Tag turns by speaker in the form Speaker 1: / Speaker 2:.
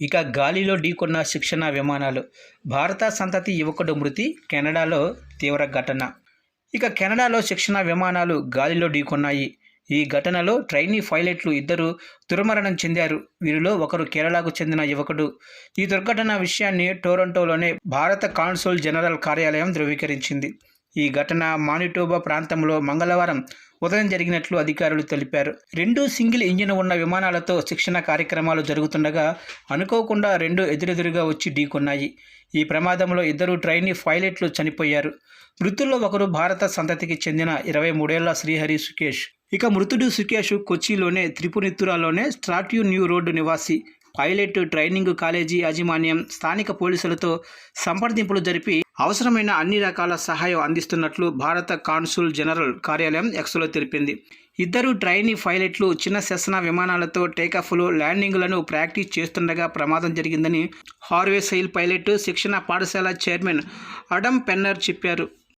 Speaker 1: ఇక గాలిలో ఢీకొన్న శిక్షణ విమానాలు. భారత సంతతి యువకుడు మృతి కెనడాలో తీవ్ర ఘటన. ఇక కెనడాలో శిక్షణ విమానాలు గాలిలో ఢీకొన్నాయి. ఈ ఘటనలో ట్రైనీ పైలట్లు ఇద్దరు దుర్మరణం చెందారు. వీరిలో ఒకరు కేరళకు చెందిన యువకుడు. ఈ దుర్ఘటన విషయాన్ని టొరంటోలోనే భారత కాన్సుల్ జనరల్ కార్యాలయం ధృవీకరించింది. ఈ ఘటన మానిటోబా ప్రాంతంలో మంగళవారం ఉదయం జరిగినట్లు అధికారులు తెలిపారు. రెండు సింగిల్ ఇంజిన్ ఉన్న విమానాలతో శిక్షణ కార్యక్రమాలు జరుగుతుండగా అనుకోకుండా రెండు ఎదురెదురుగా వచ్చి ఢీకొన్నాయి. ఈ ప్రమాదంలో ఇద్దరు ట్రైనీ పైలట్లు చనిపోయారు. మృతుల్లో ఒకరు భారత సంతతికి చెందిన ఇరవై మూడేళ్ళ శ్రీహరి సుకేష్. ఇక మృతుడు సుకేష్ కొచ్చిలోనే త్రిపునిత్తురాలోనే స్ట్రాట్యూ న్యూ రోడ్డు నివాసి. పైలట్ ట్రైనింగ్ కాలేజీ యాజమాన్యం స్థానిక పోలీసులతో సంప్రదింపులు జరిపి అవసరమైన అన్ని రకాల సహాయం అందిస్తున్నట్లు భారత కాన్సుల్ జనరల్ కార్యాలయం ఎక్స్లో తెలిపింది. ఇద్దరు ట్రైనీ పైలట్లు చిన్న సెస్నా విమానాలతో టేకాఫ్లు ల్యాండింగ్లను ప్రాక్టీస్ చేస్తుండగా ప్రమాదం జరిగిందని హార్వే సైల్ పైలట్ శిక్షణ పాఠశాల చైర్మన్ అడమ్ పెన్నర్ చెప్పారు.